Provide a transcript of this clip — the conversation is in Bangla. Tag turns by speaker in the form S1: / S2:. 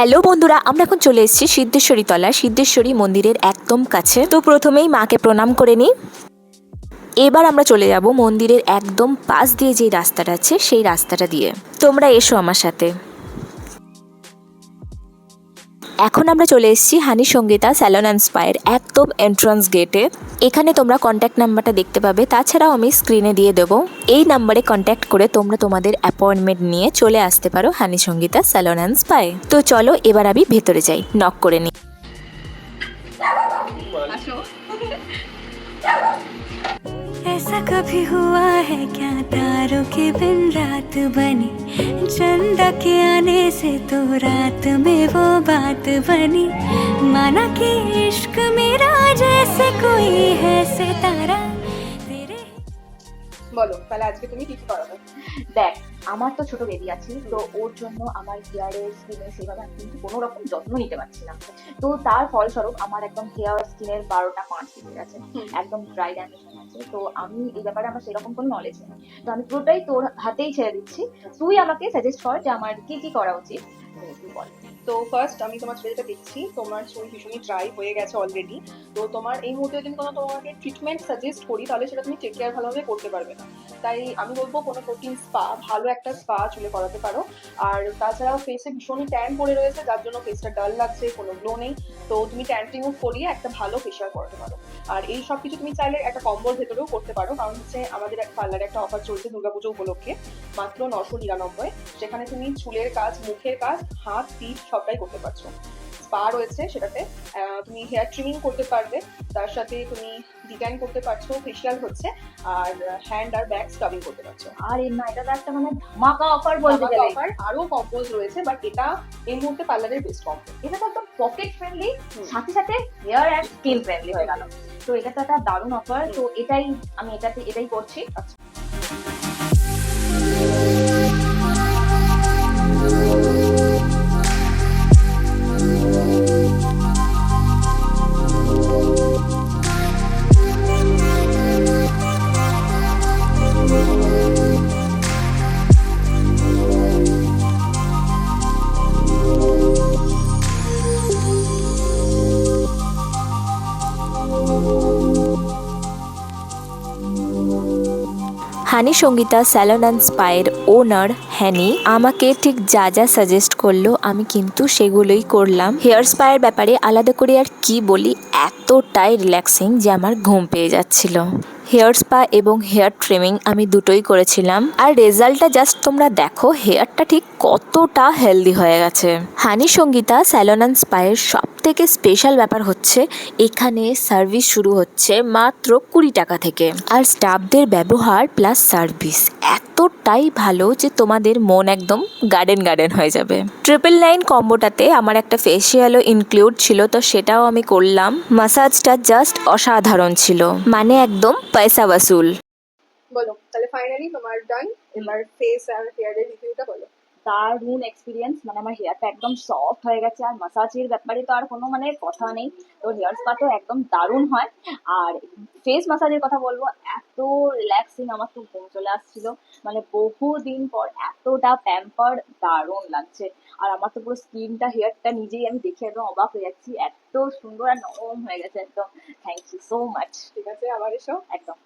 S1: হ্যালো বন্ধুরা, আমরা এখন চলে এসেছি সিদ্ধেশ্বরী তলা সিদ্ধেশ্বরী মন্দিরের একদম কাছে। তো প্রথমেই মাকে প্রণাম করে নিই। এবার আমরা চলে যাব মন্দিরের একদম পাশ দিয়ে যে রাস্তাটা আছে, সেই রাস্তাটা দিয়ে। তোমরা এসো আমার সাথে। এখন আমরা চলে এসেছি হানি সঙ্গীতা স্যালন অ্যান্ড স্পায়ের একদম এন্ট্রান্স গেটে এখানে তোমরা কন্ট্যাক্ট নাম্বারটা দেখতে পাবে। তাছাড়াও আমি স্ক্রিনে দিয়ে দেবো। এই নাম্বারে কন্ট্যাক্ট করে তোমরা তোমাদের অ্যাপয়েন্টমেন্ট নিয়ে চলে আসতে পারো হানি সঙ্গীতা স্যালন অ্যান্ড স্পায়ে তো চলো এবার আমি ভেতরে যাই। নক করে নিই
S2: ऐसा कभी हुआ है क्या तारों के बिन रात बनी चंदा के आने से तो रात में वो बात बनी माना कि इश्क मेरा जैसे कोई है सितारा तेरे
S3: বলো তাহলে আজকে তুমি কি কি করাবে
S4: দেখ আমার তো ছোট বেবি আছে তো ওর জন্য আমার হেয়ারের স্কিনের সেভাবে আমি কিন্তু কোনো রকম যত্ন নিতে পারছি না। তো তার ফলস্বরূপ আমার একদম হেয়ার স্কিনের বারোটা পাঁচ হয়ে গেছে একদম ড্রাই ড্যামেশন আছে তো আমি এই ব্যাপারে আমার সেরকম কোনো নলেজ নেই। তো আমি পুরোটাই তোর হাতেই ছেড়ে দিচ্ছি। তুই আমাকে সাজেস্ট কর যে আমার কি কি করা উচিত। তুই বল।
S3: তো ফার্স্ট আমি তোমার চুলটা দেখছি। তোমার চুল ভীষণই ড্রাই হয়ে গেছে অলরেডি তো তোমার এই মুহূর্তে যদি কোনো তোমাকে ট্রিটমেন্ট সাজেস্ট করি, তাহলে সেটা তুমি টেক কেয়ার ভালোভাবে করতে পারবে না। তাই আমি বলব কোনো প্রোটিন স্পা ভালো একটা স্পা চুলে করাতে পারো। আর তাছাড়াও ফেসে ভীষণই ট্যান পড়ে রয়েছে, যার জন্য ফেসটা ডাল লাগছে, কোনো গ্লো নেই। তো তুমি ট্যান রিমুভ করিয়ে একটা ভালো ফেশিয়াল করাতে পারো। আর এই সব কিছু তুমি চাইলে একটা কম্বোর ভেতরেও করতে পারো। কারণ হচ্ছে আমাদের এক পার্লারে একটা অফার চলছে দুর্গাপুজো উপলক্ষে, মাত্র নশো নিরানব্বই। সেখানে তুমি চুলের কাজ, মুখের কাজ, হাত, পিঠ সবটাই করতে পারছ। স্পা রয়েছে সেটাতে তুমি হেয়ার ট্রিমিং করতে পারবে তার সাথে তুমি ডিজাইন করতে পারছ ফেশিয়াল হচ্ছে আর হ্যান্ড আর ব্যাক স্ক্রাবিং করতে পারছ।
S4: আর না এটা তো একটা মানে ধামাকা অফার বলতে গেলে।
S3: offer আরও কম্পোজ রয়েছে বাট এটা এই মুহূর্তে পার্লারের বেস্ট কম্পোজ
S4: এটা তো একদম পকেট ফ্রেন্ডলি সাথে সাথে হেয়ার অ্যান্ড স্কিন ফ্রেন্ডলি হয়ে গেল। তো এটা তো একটা দারুণ অফার তো এটাই আমি এটাতে এটাই করছি।
S1: হানি সঙ্গীতা স্যালন অ্যান্ড স্পায়ের ওনার হ্যানি আমাকে ঠিক যা যা সাজেস্ট করল আমি কিন্তু সেগুলোই করলাম। হেয়ার স্পায়ের ব্যাপারে আলাদা করে আর কি বলি, এতটাই রিল্যাক্সিং যে আমার ঘুম পেয়ে যাচ্ছিল। হেয়ার স্পা এবং হেয়ার ট্রিমিং আমি দুটোই করেছিলাম। আর রেজাল্টটা জাস্ট তোমরা দেখো, হেয়ারটা ঠিক কতটা হেলদি হয়ে গেছে। হানি সঙ্গীতা, স্যালন অ্যান্ড স্পায়ের সব থেকে স্পেশাল ব্যাপার হচ্ছে, এখানে সার্ভিস শুরু হচ্ছে মাত্র কুড়ি টাকা থেকে। আর স্টাফদের ব্যবহার প্লাস সার্ভিস। এতটাই ভালো যে তোমাদের মন একদম গার্ডেন গার্ডেন হয়ে যাবে। ট্রিপল নাইন কম্বোটাতে আমার একটা ফেসিয়ালও ইনক্লুড ছিল, তো সেটাও আমি করলাম। মাসাজটা জাস্ট অসাধারণ ছিল মানে একদম পয়সা বাসুল
S3: বলো, তাহলে ফাইনালি তোমার ডান এবার ফেস আর হেয়ারের রিভিউটা বলো।
S4: দারুণ এক্সপিরিয়েন্স মানে আমার হেয়ারটা একদম সফট হয়ে গেছে আর মাসাজের ব্যাপারে তো আর কোনো মানে কথা নেই। তো হেয়ার স্পা তো একদম দারুণ হয়। আর ফেস মাসাজের কথা বলব এত রিল্যাক্সিং আমার খুব ঘুম চলে আসছিল। মানে বহুদিন পর এতটা প্যাম্পার দারুণ লাগছে। আর আমার তো পুরো স্কিনটা হেয়ারটা নিজেই আমি দেখে একদম অবাক হয়ে যাচ্ছি। এত সুন্দর আর নরম হয়ে গেছে একদম। থ্যাংক ইউ সো মাচ
S3: ঠিক আছে আবার এসো।
S4: একদম।